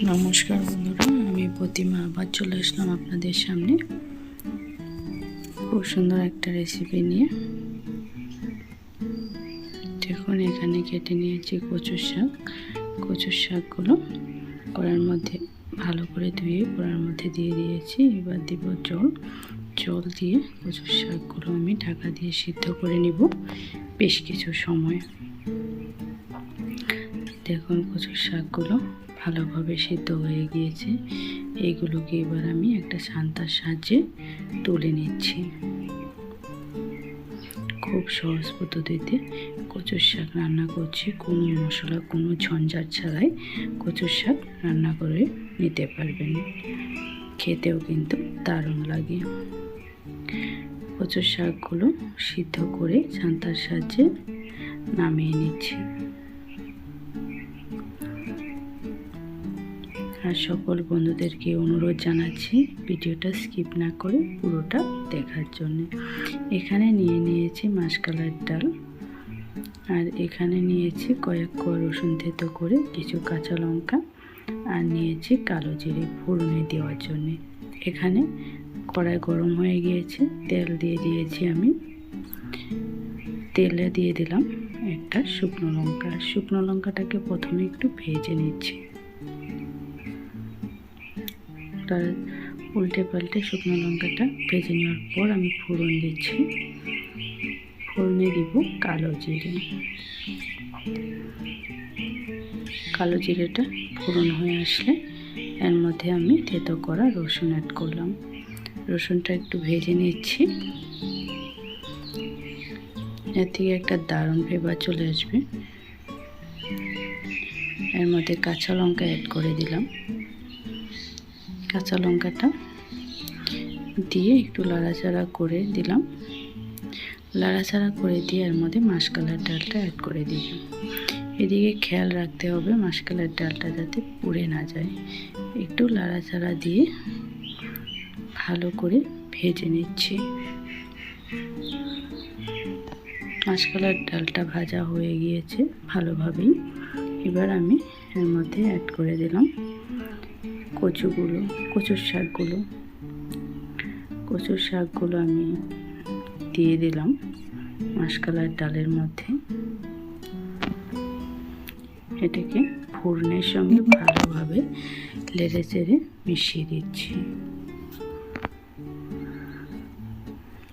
নমস্কার বন্ধুরা, আমি প্রতিমা আবার চলে আসলাম আপনাদের সামনে। খুব সুন্দর একটা রেসিপি নিয়ে। দেখুন, এখানে কেটে নিয়েছি কচুর শাক। কচুর শাকগুলো কড়ার মধ্যে ভালো করে ধুয়ে কড়ার মধ্যে দিয়ে দিয়েছি। এবার দিব জল। জল দিয়ে কচুর শাকগুলো আমি ঢাকা দিয়ে সিদ্ধ করে নিব বেশ কিছু সময়। দেখুন, কচুর শাকগুলো ভালোভাবে সিদ্ধ হয়ে গিয়েছে। এইগুলোকে এবার আমি একটা শান্তার সাহায্যে তুলে নিচ্ছি। খুব সহজ পদ্ধতিতে কচুর শাক রান্না করছি। কোনো মশলা, কোনো ঝঞ্ঝাট ছাড়াই কচুর শাক রান্না করে নিতে পারবেন। খেতেও কিন্তু দারুণ লাগে। কচুর শাকগুলো সিদ্ধ করে শান্তার সাহায্যে নামিয়ে নিচ্ছি। আর সকল বন্ধুদেরকে অনুরোধ জানাচ্ছি ভিডিওটা স্কিপ না করে পুরোটা দেখার জন্য। এখানে নিয়ে নিয়েছি মাসকালার ডাল আর এখানে নিয়েছি কয়েক কোয়া রসুন থেতো করে কিছু কাঁচা লঙ্কা আর নিয়েছি কালো জিরে ফোড়নে দেওয়ার জন্য। এখানে কড়াই গরম হয়ে গিয়েছে, তেল দিয়ে দিয়েছি আমি। তেলে দিয়ে দিলাম একটা শুকনো লঙ্কা। শুকনো লঙ্কাটাকে প্রথমে একটু ভেজে নিচ্ছি। তার উল্টে পাল্টে শুকনো লঙ্কাটা ভেজে নেওয়ার পর আমি ফোড়ন দিচ্ছি। ফোড়নে দিব কালো জিরে। কালো জিরেটা ফোড়ন হয়ে আসলে এর মধ্যে আমি থেতো করা রসুন অ্যাড করলাম। রসুনটা একটু ভেজে নিচ্ছি। এর থেকে একটা দারুণ ফ্লেভার চলে আসবে। এর মধ্যে কাঁচা লঙ্কা অ্যাড করে দিলাম। কাঁচা লঙ্কাটা দিয়ে একটু লাড়াচাড়া করে দিলাম। লাড়াচাড়া করে দিয়ে এর মধ্যে মাসকালার ডালটা অ্যাড করে দিলাম। এদিকে খেয়াল রাখতে হবে মাসকালার ডালটা যাতে পুড়ে না যায়। একটু লাড়াচাড়া দিয়ে ভালো করে ভেজে নিচ্ছি। মাসকালার ডালটা ভাজা হয়ে গিয়েছে ভালোভাবেই। এবার আমি এর মধ্যে অ্যাড করে দিলাম। কচুগুলো, কচুর শাকগুলো। কচুর শাকগুলো আমি দিয়ে দিলাম মাসকালার ডালের মধ্যে। এটাকে ফোড়নের সঙ্গে ভালোভাবে লেড়ে চেড়ে মিশিয়ে দিচ্ছি।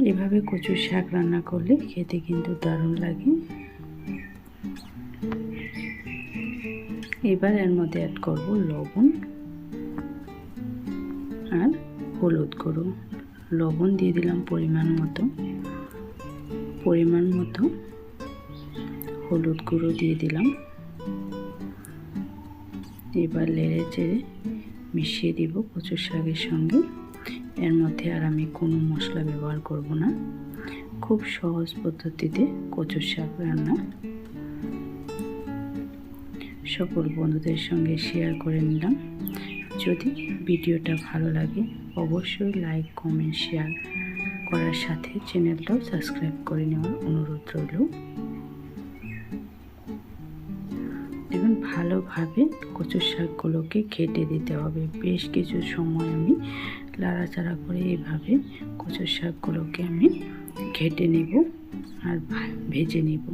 এভাবে কচুর শাক রান্না করলে খেতে কিন্তু দারুণ লাগে। এবার এর মধ্যে অ্যাড করব লবণ। আর হলুদ গুঁড়ো। লবণ দিয়ে দিলাম পরিমাণ মতো। পরিমাণ মতো হলুদ গুঁড়ো দিয়ে দিলাম। এবার লেড়ে চেড়ে মিশিয়ে দিব কচুর শাকের সঙ্গে। এর মধ্যে আর আমি কোনো মশলা ব্যবহার করব না। খুব সহজ পদ্ধতিতে কচুর শাক রান্না। সকল বন্ধুদের সঙ্গে শেয়ার করে নিলাম। যদি ভিডিওটা ভালো লাগে, অবশ্যই লাইক কমেন্ট শেয়ার করার সাথে চ্যানেলটাও সাবস্ক্রাইব করে নেওয়ার অনুরোধ রইল। দেখুন, ভালোভাবে কচুর শাকগুলোকে ঘেটে দিতে হবে। বেশ কিছু সময় আমি লাড়াচাড়া করে এইভাবে কচুর শাকগুলোকে আমি ঘেটে নেব আর ভেজে নেব।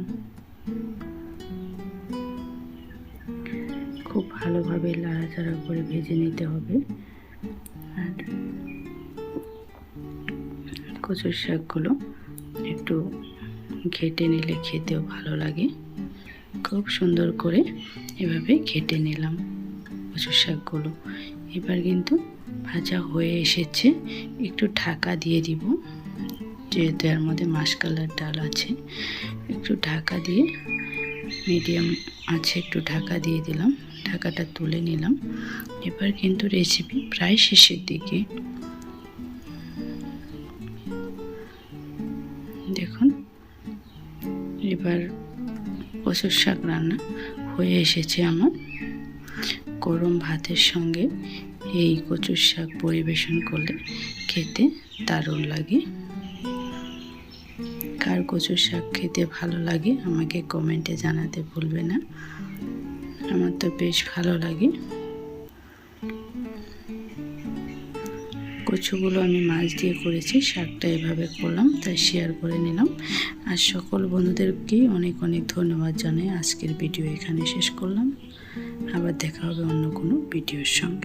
খুব ভালোভাবে লাড়াচাড়া করে ভেজে নিতে হবে। আর কচুর শাকগুলো একটু ঘেটে নিলে খেতেও ভালো লাগে। খুব সুন্দর করে এভাবে ঘেটে নিলাম কচুর শাকগুলো। এবার কিন্তু ভাজা হয়ে এসেছে, একটু ঢাকা দিয়ে দিব। যেহেতু এর মধ্যে মাসকালার ডাল আছে, একটু ঢাকা দিয়ে, মিডিয়াম আছে, একটু ঢাকা দিয়ে দিলাম। ঢাকাটা তুলে নিলাম। এবার কিন্তু রেসিপি প্রায় শেষের দিকে। দেখুন, এবার কচুর শাক রান্না হয়ে এসেছে আমার। গরম ভাতের সঙ্গে এই কচুর শাক পরিবেশন করলে খেতে দারুণ লাগে। কার কচুর শাক খেতে ভালো লাগে আমাকে কমেন্টে জানাতে ভুলবে না। আমার তো বেশ ভালো লাগে। কচুগুলো আমি মাছ দিয়ে করেছি, শাকটা এভাবে করলাম, তাই শেয়ার করে নিলাম। আর সকল বন্ধুদেরকেই অনেক অনেক ধন্যবাদ জানাই। আজকের ভিডিও এখানে শেষ করলাম। আবার দেখা হবে অন্য কোনো ভিডিওর সঙ্গে।